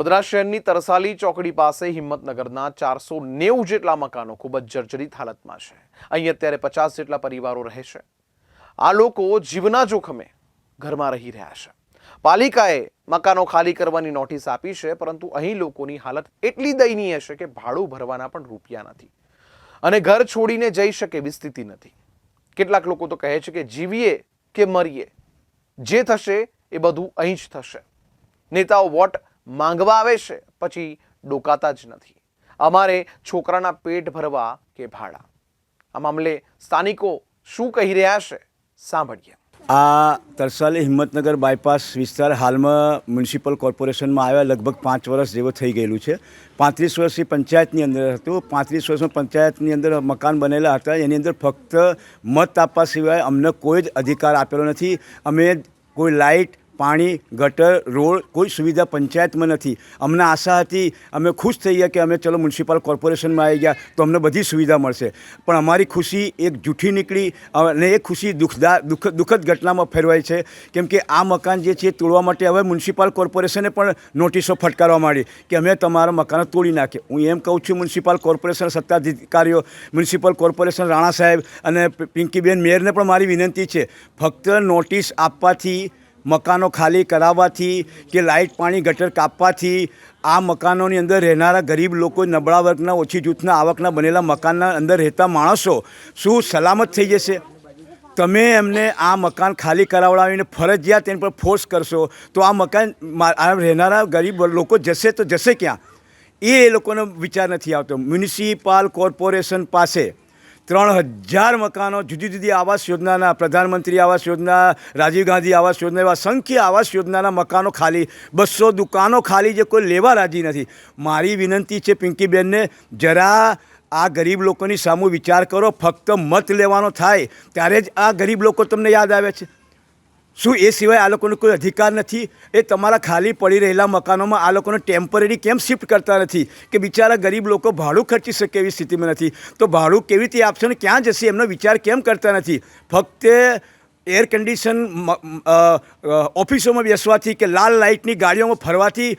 વડોદરા શહેરની તરસાલી ચોકડી પાસે હિંમતનગરના ચારસો નેવું જેટલા મકાનો ખૂબ જ જર્જરિત હાલતમાં છે. અહીં અત્યારે પચાસ જેટલા પરિવારો રહે છે. આ લોકો જીવના જોખમે ઘરમાં રહી રહ્યા છે. પાલિકાએ મકાનો ખાલી કરવાની નોટિસ આપી છે, પરંતુ અહીં લોકોની હાલત એટલી દયનીય છે કે ભાડું ભરવાના પણ રૂપિયા નથી. અને ઘર છોડીને જઈ શકે એવી સ્થિતિ નથી. કેટલાક લોકો તો કહે છે કે જીવીએ કે મરીએ. જે થશે એ બધું અહીં જ થશે. નેતાઓ વોટ માંગવા આવે છે, પછી ડોકાતા જ નથી. અમારે છોકરાના પેટ ભરવા કે ભાડા. આ મામલે સ્થાનિકો શું કહી રહ્યા છે, સાંભળીએ. આ તરસાલી હિંમતનગર બાયપાસ વિસ્તાર હાલમાં મ્યુનિસિપલ કોર્પોરેશનમાં આવ્યા લગભગ પાંચ વર્ષ જેવું થઈ ગયેલું છે. પાંત્રીસ વર્ષથી પંચાયતની અંદર હતું. પાંત્રીસ વર્ષમાં પંચાયતની અંદર મકાન બનેલા હતા. એની અંદર ફક્ત મત આપવા સિવાય અમને કોઈ જ અધિકાર આપેલો નથી. અમે કોઈ લાઇટ પાણી, ગટર, રોડ કોઈ સુવિધા પંચાયતમાં નથી. અમને આશા હતી, અમે ખુશ થઈ ગયા કે અમે ચલો મ્યુનિસિપલ કોર્પોરેશનમાં આવી ગયા તો અમને બધી સુવિધા મળશે. પણ અમારી ખુશી એક જૂઠી નીકળી અને એ ખુશી દુઃખદા, દુઃખ, દુઃખદ ઘટનામાં ફેરવાય છે. કેમ કે આ મકાન જે છે એ તોડવા માટે હવે મ્યુનિસિપલ કોર્પોરેશને પણ નોટિસો ફટકારવા માંડી કે અમે તમારા મકાનો તોડી નાખીએ. હું એમ કહું છું, મ્યુનિસિપલ કોર્પોરેશન સત્તાધિકારીઓ, મ્યુનિસિપલ કોર્પોરેશન રાણા સાહેબ અને પિંકીબેન મેયરને પણ મારી વિનંતી છે, ફક્ત નોટિસ આપવાથી મકાનો ખાલી કરાવવાથી કે લાઇટ, પાણી, ગટર કાપવાથી આ મકાનોની અંદર રહેનારા ગરીબ લોકો, નબળા વર્ગના, ઓછી જૂથના, આવકના બનેલા મકાનના અંદર રહેતા માણસો શું સલામત થઈ જશે? તમે એમને આ મકાન ખાલી કરાવડાવીને ફરજિયાત એની પર ફોર્સ કરશો, તો આ મકાન રહેનારા ગરીબ લોકો જશે તો જશે ક્યાં? એ લોકોનો વિચાર નથી આવતો. મ્યુનિસિપાલ કોર્પોરેશન પાસે ત્રણ હજાર મકાનો, જુદી જુદી આવાસ યોજનાના, પ્રધાનમંત્રી આવાસ યોજના, રાજીવ ગાંધી આવાસ યોજના એવા સંખ્ય આવાસ યોજનાના મકાનો ખાલી, બસો દુકાનો ખાલી જે કોઈ લેવા રાજી નથી. મારી વિનંતી છે પિંકીબેનને, જરા આ ગરીબ લોકોની સામુ વિચાર કરો, ફક્ત મત લેવાનો થાય, ત્યારે જ આ ગરીબ લોકો તમને યાદ આવે છે. શું એ સિવાય આ લોકોનો કોઈ અધિકાર નથી? એ તમારા ખાલી પડી રહેલા મકાનોમાં આ લોકોને ટેમ્પરરી કેમ શિફ્ટ કરતા નથી? કે બિચારા ગરીબ લોકો ભાડું ખર્ચી શકે એવી સ્થિતિમાં નથી. તો ભાડું કેવી રીતે આપશે ને ક્યાં જશે? એમનો વિચાર કેમ કરતા નથી? ફક્ત એર કન્ડિશન ઓફિસોમાં બેસવાથી કે લાલ લાઇટની ગાડીઓમાં ફરવાથી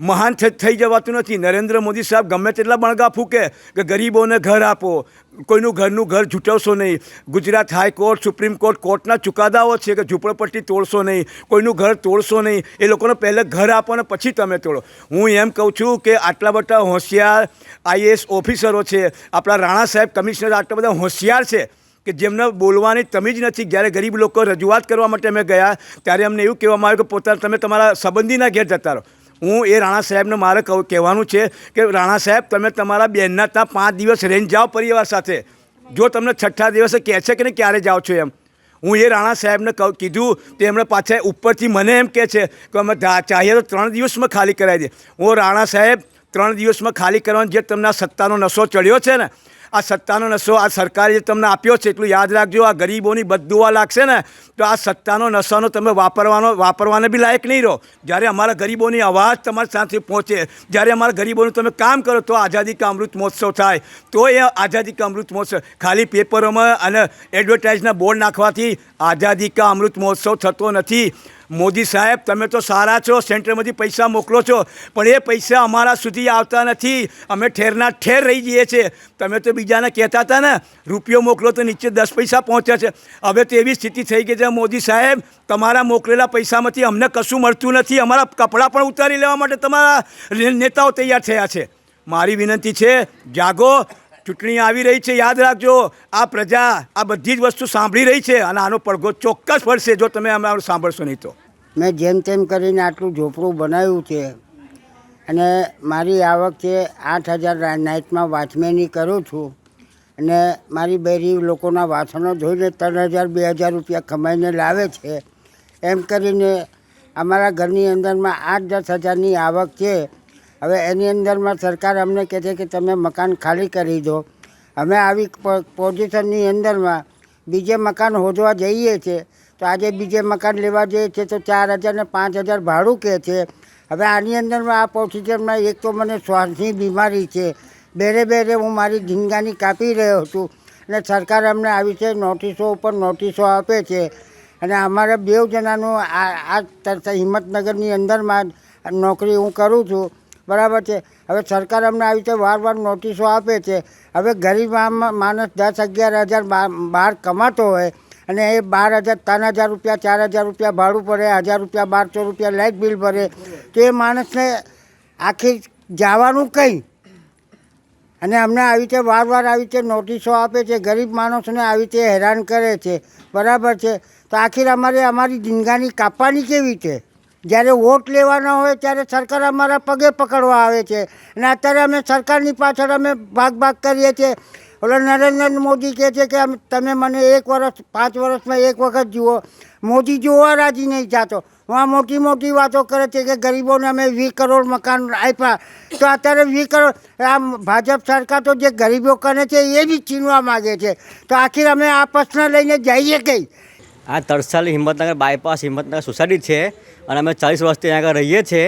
મહાન થઈ જવાતું નથી. નરેન્દ્ર મોદી સાહેબ ગમે તેટલા બણગા ફૂકે કે ગરીબોને ઘર આપો. કોઈનું ઘરનું ઘર ઝૂંટવશો નહીં. ગુજરાત હાઈકોર્ટ, સુપ્રીમ કોર્ટ કોર્ટના ચુકાદાઓ છે કે ઝૂંપડપટ્ટી તોડશો નહીં. કોઈનું ઘર તોડશો નહીં. એ લોકોને પહેલાં ઘર આપો ને પછી તમે તોડો. હું એમ કહું છું કે આટલા બધા હોશિયાર આઈએએસ ઓફિસરો છે, આપણા રાણા સાહેબ કમિશનર, આટલા બધા હોશિયાર છે કે જેમને બોલવાની તમીજ નથી. જ્યારે ગરીબ લોકો રજૂઆત કરવા માટે અમે ગયા, ત્યારે અમને એવું કહેવામાં આવ્યું કે પોતાના, તમે તમારા સંબંધીના ઘેર જતા રહો. હું એ રાણા સાહેબને મારે કહું કહેવાનું છે કે રાણા સાહેબ, તમે તમારા બેનના ત્યાં પાંચ દિવસ રહીને જાઓ પરિવાર સાથે. જો તમને છઠ્ઠા દિવસે કહે છે કે નહીં, ક્યારે જાઓ છો એમ? હું એ રાણા સાહેબને કહું કીધું તેમણે પાછા ઉપરથી મને એમ કહે છે કે અમે ચાહીએ તો ત્રણ દિવસમાં ખાલી કરાવી દે. હું રાણા સાહેબ, ત્રણ દિવસમાં ખાલી કરવાનો જે તમને સત્તાનો નશો ચડ્યો છે ને આ સત્તાનો નશો આ સરકારે જે તમને આપ્યો છે એટલું યાદ રાખજો. આ ગરીબોની બદદુઆ લાગશે ને, તો આ સત્તાનો નશાનો તમે વાપરવાનો, વાપરવાને બી લાયક નહીં રહો. જ્યારે અમારા ગરીબોની અવાજ તમારી સાથે પહોંચે, જ્યારે અમારા ગરીબોનું તમે કામ કરો, તો આઝાદી કા અમૃત મહોત્સવ થાય. તો એ આઝાદી કા અમૃત મહોત્સવ. ખાલી પેપરોમાં અને એડવર્ટાઇઝના બોર્ડ નાખવાથી આઝાદી કા અમૃત મહોત્સવ થતો નથી. મોદી સાહેબ, તમે તો સારા છો, સેન્ટરમાંથી પૈસા મોકલો છો, પણ એ પૈસા અમારા સુધી આવતા નથી. અમે ઠેરના ઠેર રહી જઈએ છીએ. તમે તો બીજાને કહેતા હતા ને, રૂપિયો મોકલો તો નીચે દસ પૈસા પહોંચ્યા છે. હવે તો એવી સ્થિતિ થઈ ગઈ છે મોદી સાહેબ, તમારા મોકલેલા પૈસામાંથી અમને કશું મળતું નથી. અમારા કપડાં પણ ઉતારી લેવા માટે તમારા નેતાઓ તૈયાર થયા છે. મારી વિનંતી છે, જાગો ચૂંટણી આવી રહી છે, યાદ રાખજો. આ પ્રજા આ બધી જ વસ્તુ સાંભળી રહી છે અને આનો પડઘો ચોક્કસ પડશે જો તમે અમારું સાંભળશો નહીં તો. મેં જેમ તેમ કરીને આટલું ઝોપડું બનાવ્યું છે અને મારી આવક છે આઠ હજાર નાઇટમાં વાચમેની કરું છું અને મારી બેરી લોકોના વાસણો ધોઈને ત્રણ હજાર, બે હજાર રૂપિયા કમાઈને લાવે છે. એમ કરીને અમારા ઘરની અંદરમાં આઠ દસ હજારની આવક છે હવે એની અંદરમાં સરકાર અમને કહે છે કે તમે મકાન ખાલી કરી દો. અમે આવી પોઝિશનની અંદરમાં બીજે મકાન હોદવા જઈએ છીએ તો આજે બીજે મકાન લેવા જઈએ છીએ તો ચાર હજાર ને પાંચ હજાર ભાડું કહે છે. હવે આની અંદરમાં આ પોઝિશનમાં એક તો મને શ્વાસની બીમારી છે. બેરે બેરે હું મારી જિંદગાની કાપી રહ્યો છું અને સરકાર અમને આવી છે નોટિસો ઉપર નોટિસો આપે છે. અને અમારા બેવ જણાનું આ આ હિંમતનગરની અંદરમાં નોકરી હું કરું છું. બરાબર છે. હવે સરકાર અમને આવી રીતે વાર વાર નોટિસો આપે છે. હવે ગરીબ માણસ દસ અગિયાર હજાર બહાર કમાતો હોય અને એ બાર હજાર, ત્રણ હજાર રૂપિયા, ચાર હજાર રૂપિયા ભાડું ભરે હજાર રૂપિયા, બારસો રૂપિયા લાઇટ બિલ ભરે, તો એ માણસને આખી જવાનું કંઈ? અને અમને આવી રીતે વાર વાર આવી રીતે નોટિસો આપે છે, ગરીબ માણસોને આવી રીતે હેરાન કરે છે. બરાબર છે. તો આખીર અમારે અમારી જિંદગાની કાપવાની કેવી રીતે જ્યારે વોટ લેવાના હોય ત્યારે સરકાર અમારા પગે પકડવા આવે છે. અને અત્યારે અમે સરકારની પાછળ અમે ભાગ ભાગ કરીએ છીએ. ઓલો નરેન્દ્ર મોદી કહે છે કે તમે મને એક વર્ષ પાંચ વર્ષમાં એક વખત જુઓ. મોદી જોવા રાજી નહીં જાતો. આ મોટી મોટી વાતો કરે છે કે ગરીબોને અમે વીસ કરોડ મકાન આપ્યા. તો અત્યારે વીસ કરોડ, આમ ભાજપ સરકાર તો જે ગરીબો કરે છે એ બી છીનવા માગે છે. તો આખી અમે આ પ્રશ્ન લઈને જઈએ કઈ? આ તરસાલી હિંમતનગર બાયપાસ હિંમતનગર સોસાયટી છે અને અમે ચાલીસ વર્ષથી અહીંયા આગળ રહીએ છીએ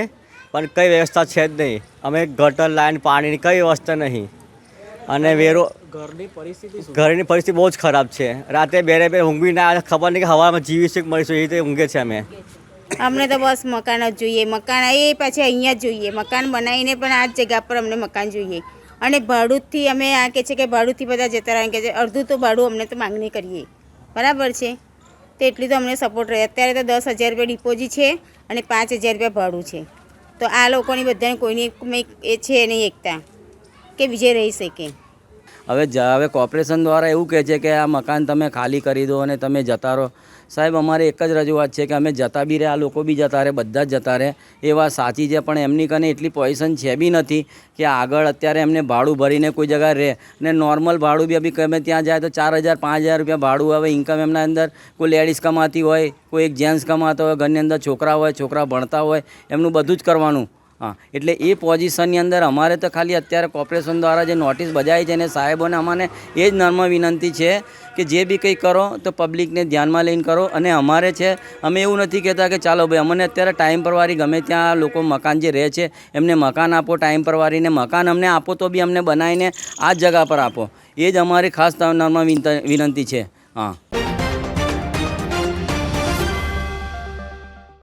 પણ કઈ વ્યવસ્થા છે જ નહીં. અમે ગટર લાઈન પાણીની કઈ વ્યવસ્થા નહીં. અને વેરો ઘરની પરિસ્થિતિ ઘરની પરિસ્થિતિ બહુ જ ખરાબ છે. રાતે બેરે બે ઊંઘી ના ખબર નહીં કે હવામાં જીવીશું કે મળીશું એ રીતે ઊંઘે છે અમે. અમને તો બસ મકાન જ જોઈએ. મકાન એ પછી અહીંયા જ જોઈએ. મકાન બનાવીને પણ આ જ જગ્યા પર અમને મકાન જોઈએ. અને ભાડુંથી અમે આ કે છે કે ભાડુંથી બધા જતા રહ્યા કે છે અડધું તો ભાડું અમને તો માંગણી કરીએ. બરાબર છે? તો એટલી તો અમને સપોર્ટ રહે. અત્યારે તો દસ હજાર રૂપિયા ડિપોઝિટ છે અને પાંચ હજાર રૂપિયા ભાડું છે. તો આ લોકોની બધાને કોઈની કંઈક એ છે નહીં એકતા, કે બીજે રહી શકે. હવે જ, હવે કોર્પોરેશન દ્વારા એવું કહે છે કે આ મકાન તમે ખાલી કરી દો અને તમે જતા રહો. સાહેબ, અમારે એક જ રજૂઆત છે કે અમે જતા બી રહે આ લોકો બી જતા રહે, બધા જ જતા રહે. એ વાત સાચી છે, પણ એમની કને એટલી પોઝિશન છે બી નથી કે આગળ અત્યારે એમને ભાડું ભરીને કોઈ જગ્યાએ રહે. ને નોર્મલ ભાડું બી અભી ગમે ત્યાં જાય તો ચાર હજાર, પાંચ હજાર રૂપિયા ભાડું આવે. ઇન્કમ એમના અંદર કોઈ લેડીઝ કમાતી હોય, કોઈ એક જેન્ટ્સ કમાતો હોય, ઘરની અંદર છોકરા હોય, છોકરા ભણતા હોય, એમનું બધું જ કરવાનું. હા, એટલે એ પોઝિશનની અંદર અમારે તો ખાલી અત્યારે કોર્પોરેશન દ્વારા જે નોટિસ બજાવી છે ને સાહેબોને અમને એ જ નર્મ વિનંતી છે કે જે બી કંઈ કરો તો પબ્લિકને ધ્યાનમાં લઈને કરો. અને અમારે છે, અમે એવું નથી કહેતા કે ચાલો ભાઈ, અમને અત્યારે ટાઈમ પરવારી ગમે ત્યાં લોકો મકાન જે રહે છે, એમને મકાન આપો ટાઈમ પરવારીને મકાન અમને આપો તો બી અમને બનાવીને આ જ જગા પર આપો. એ જ અમારી ખાસ નર્મ વિનંતી છે. હા.